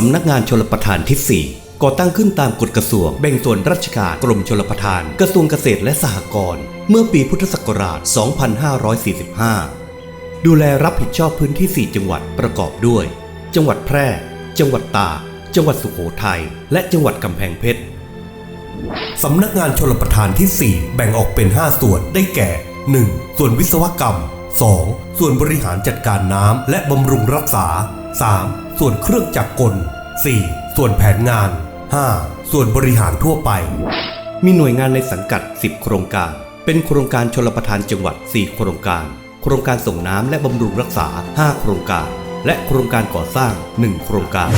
สำนักงานชลประทานที่ 4 ก่อตั้งขึ้นตามกฎกระทรวงแบ่งส่วนราชการกรมชลประทาน กระทรวงเกษตรและสหกรณ์เมื่อปีพุทธศักราช 2545 ดูแลรับผิดชอบพื้นที่ 4 จังหวัดประกอบด้วย จังหวัดแพร่ จังหวัดตากจังหวัดสุโขทัยและจังหวัดกำแพงเพชรสำนักงานชลประทานที่ 4 แบ่งออกเป็น 5 ส่วนได้แก่ 1. ส่วนวิศวกรรม 2. ส่วนบริหารจัดการน้ำและบำรุงรักษา 3. ส่วนเครื่องจักรกล 4. ส่วนแผนงาน 5. ส่วนบริหารทั่วไป มีหน่วยงานในสังกัด 10 โครงการ เป็นโครงการชลประทานจังหวัด 4 โครงการ โครงการส่งน้ำและบำรุงรักษา 5 โครงการ และโครงการก่อสร้าง 1 โครงการ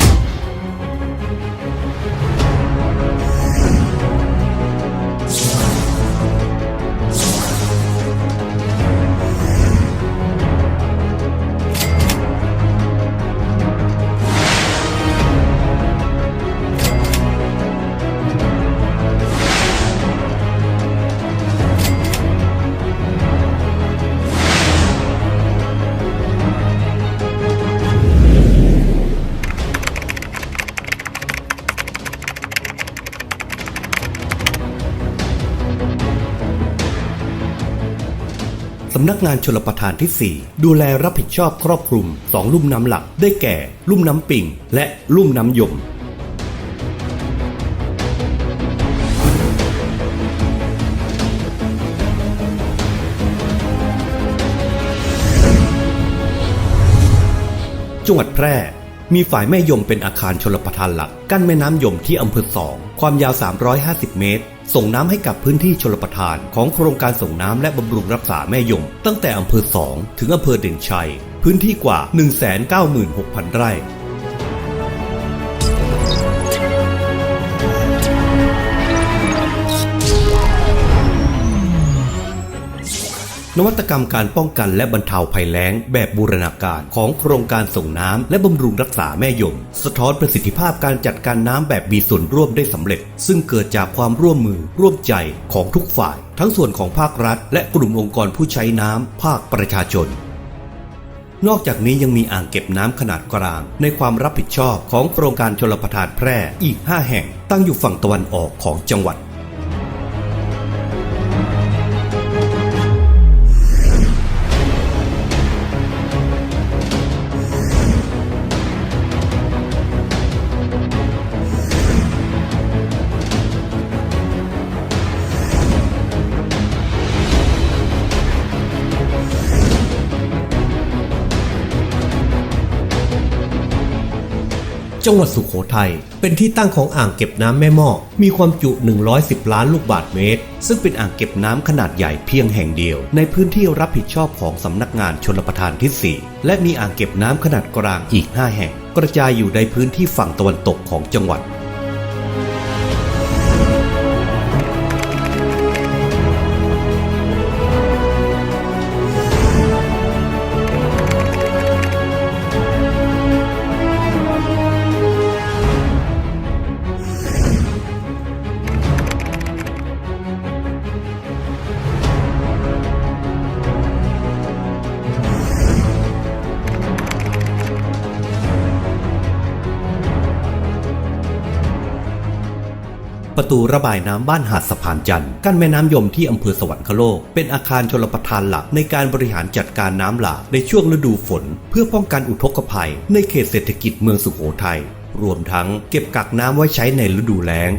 ำนักงานชลประทานที่ 4 ดูแลรับผิดชอบครอบคลุม 2 ลุ่มน้ำหลัก ได้แก่ ลุ่มน้ำปิง และลุ่มน้ำยมจังหวัดแพร่ มีฝ่ายแม่ยมเป็นอาคารชลประทานหลัก กั้นแม่น้ำยมที่อำเภอสองความยาว 350 เมตร ส่งน้ำให้กับพื้นที่ชลประทานของโครงการส่งน้ำและบำรุงรักษาแม่ยม ตั้งแต่อำเภอสองถึงอำเภอเด่นชัย พื้นที่กว่า 196,000 ไร่ นวัตกรรมการป้องกันและบรรเทาภัยแล้ง แบบบูรณาการของโครงการส่งน้ำและบำรุงรักษาแม่ยม สะท้อนประสิทธิภาพการจัดการน้ำแบบมีส่วนร่วมได้สำเร็จ ซึ่งเกิดจากความร่วมมือร่วมใจของทุกฝ่าย ทั้งส่วนของภาครัฐ และกลุ่มองค์กรผู้ใช้น้ำภาคประชาชน นอกจากนี้ยังมีอ่างเก็บน้ำขนาดกลาง ในความรับผิดชอบของโครงการชลประทานแพร่อีก 5 แห่ง ตั้งอยู่ฝั่งตะวันออกของจังหวัด จังหวัดสุขโขทัยเป็นที่ตั้งของอ่างเก็บน้ำแม่หม้อมีความจุ 110 ล้านลูกบาศก์เมตร ซึ่งเป็นอ่างเก็บน้ำขนาดใหญ่เพียงแห่งเดียว ในพื้นที่รับผิดชอบของสำนักงานชลประทานที่ 4 และมีอ่างเก็บน้ำขนาดกลางอีก 5 แห่ง กระจายอยู่ในพื้นที่ฝั่งตะวันตกของจังหวัด ประตูระบายน้ำบ้านหาดสะพานจันทร์กั้นแม่น้ำยมที่อำเภอสวรรคโลก เป็นอาคารชลประทานหลักในการบริหารจัดการน้ำหลากในช่วงฤดูฝน เพื่อป้องกันอุทกภัย ในเขตเศรษฐกิจเมืองสุโขทัยรวมทั้งเก็บกักน้ำไว้ใช้ในฤดูแล้ง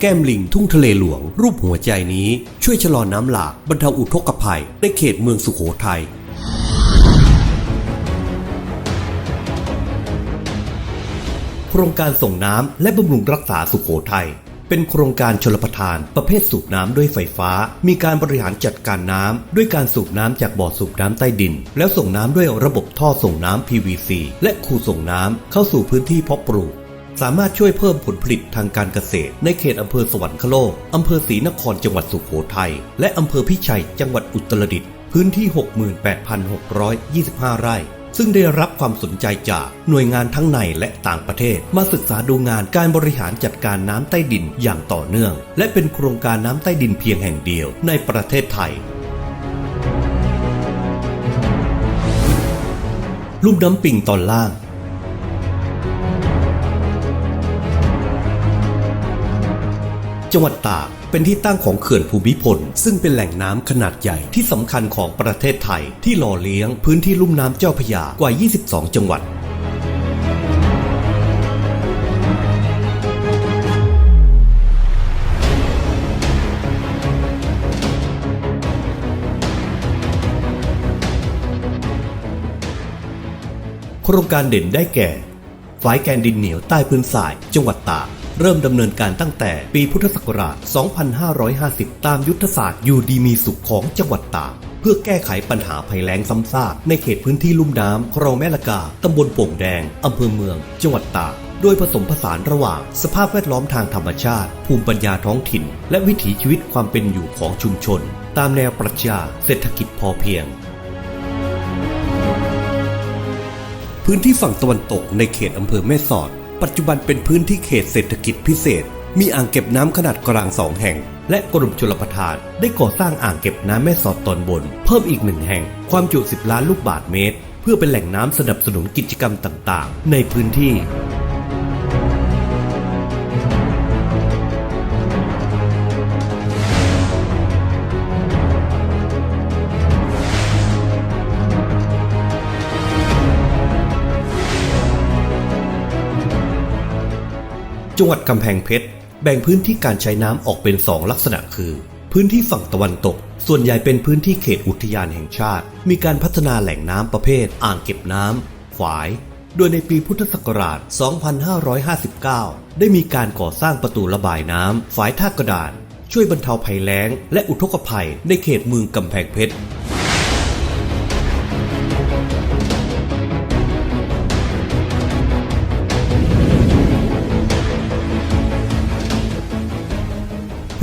แก้มลิงทุ่งทะเลหลวง รูปหัวใจนี้ ช่วยชะลอน้ำหลากบรรเทาอุทกภัยในเขตเมืองสุโขทัย โครงการส่งน้ำและบำรุงรักษาสุขโขทัยเป็นโครงการชลประทานประเภทสูบน้ำด้วยไฟฟ้า มีการบริหารจัดการน้ำด้วยการสูบน้ำจากบ่อสูบน้ำใต้ดิน แล้วส่งน้ำด้วยระบบท่อส่งน้ำ PVC และคูส่งน้ำเข้าสู่พื้นที่เพาะปลูกสามารถช่วยเพิ่มผลผลิตทางการเกษตร ในเขตอำเภอสวรรคโลก อำเภอศรีนครจังหวัดสุขโขทัย และอำเภอพิชัยจังหวัดอุตรดิตถ์พื้นที่ 68,625 ไร่ ซึ่งได้รับความสนใจจากหน่วยงานทั้งในและต่างประเทศ มาศึกษาดูงานการบริหารจัดการน้ำใต้ดินอย่างต่อเนื่อง และเป็นโครงการน้ำใต้ดินเพียงแห่งเดียวในประเทศไทยลุ่มน้ำปิงตอนล่าง จังหวัดตากเป็นที่ตั้งของเขื่อนภูมิพล ซึ่งเป็นแหล่งน้ำขนาดใหญ่ที่สำคัญของประเทศไทย ที่หล่อเลี้ยงพื้นที่ลุ่มน้ำเจ้าพระยากว่า 22 จังหวัดโครงการเด่นได้แก่ฝายแกนดินเหนียวใต้พื้นทราย จังหวัดตาก เริ่มดำเนินการตั้งแต่ปีพุทธศักราช 2550 ตามยุทธศาสตร์อยู่ดีมีสุขของจังหวัดตากเพื่อแก้ไขปัญหาภัยแล้งซ้ำซากในเขตพื้นที่ลุ่มน้ำคลองแม่ละกา ตำบลโป่งแดง อำเภอเมือง จังหวัดตาก โดยผสมผสานระหว่างสภาพแวดล้อมทางธรรมชาติ ภูมิปัญญาท้องถิ่น และวิถีชีวิตความเป็นอยู่ของชุมชน ตามแนวปรัชญาเศรษฐกิจพอเพียง พื้นที่ฝั่งตะวันตกในเขตอำเภอแม่สอด ปัจจุบันเป็นพื้นที่เขตเศรษฐกิจพิเศษ มีอ่างเก็บน้ำขนาดกลางสองแห่ง และกรมชลประทาน ได้ก่อสร้างอ่างเก็บน้ำแม่สอดตอนบน เพิ่มอีกหนึ่งแห่ง ความจุ 10 ล้านลูกบาศก์เมตร เพื่อเป็นแหล่งน้ำสนับสนุนกิจกรรมต่างๆ ในพื้นที่ จังหวัดกำแพงเพชรแบ่งพื้นที่การใช้น้ำออกเป็นสองลักษณะคือ พื้นที่ฝั่งตะวันตก ส่วนใหญ่เป็นพื้นที่เขตอุทยานแห่งชาติ มีการพัฒนาแหล่งน้ำประเภท อ่างเก็บน้ำฝาย โดยในปีพุทธศักราช 2559 ได้มีการก่อสร้างประตูระบายน้ำฝายท่ากระดาน ช่วยบรรเทาภัยแล้ง และอุทกภัยในเขตเมืองกำแพงเพชร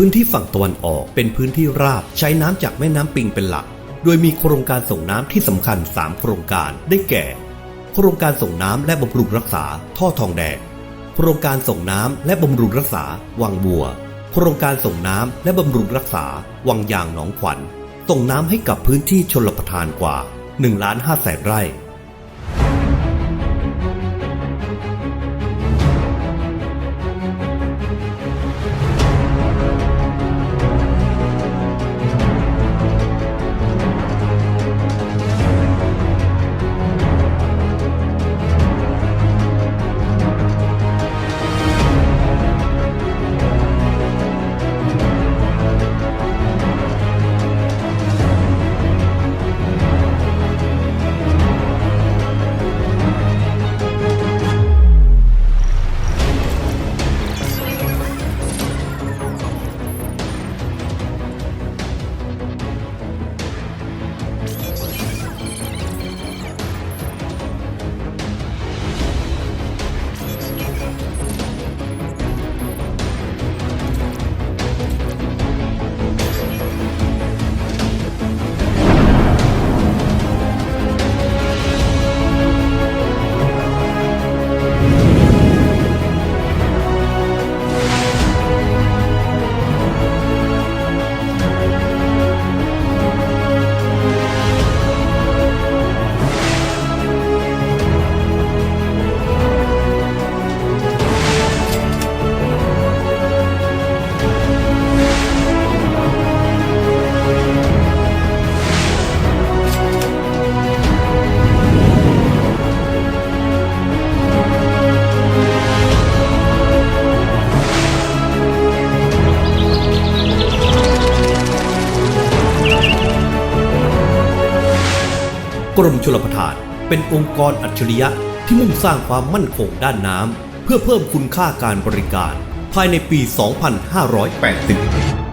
พื้นที่ฝั่งตะวันออกเป็นพื้นที่ราบใช้น้ำจากแม่น้ำปิงเป็นหลัก โดยมีโครงการส่งน้ำที่สำคัญ 3 โครงการได้แก่ โครงการส่งน้ำและบำรุงรักษา ท่อทองแดงโครงการส่งน้ำและบำรุงรักษา วังบัว โครงการส่งน้ำและบำรุงรักษา วังยางหนองขวัญส่งน้ำให้กับพื้นที่ชนประทานกว่า1ล้าน5แสนไร่ กรมชลประทาน เป็นองค์กรอัจฉริยะที่มุ่งสร้างความมั่นคงด้านน้ำเพื่อเพิ่มคุณค่าการบริการ ภายในปี 2580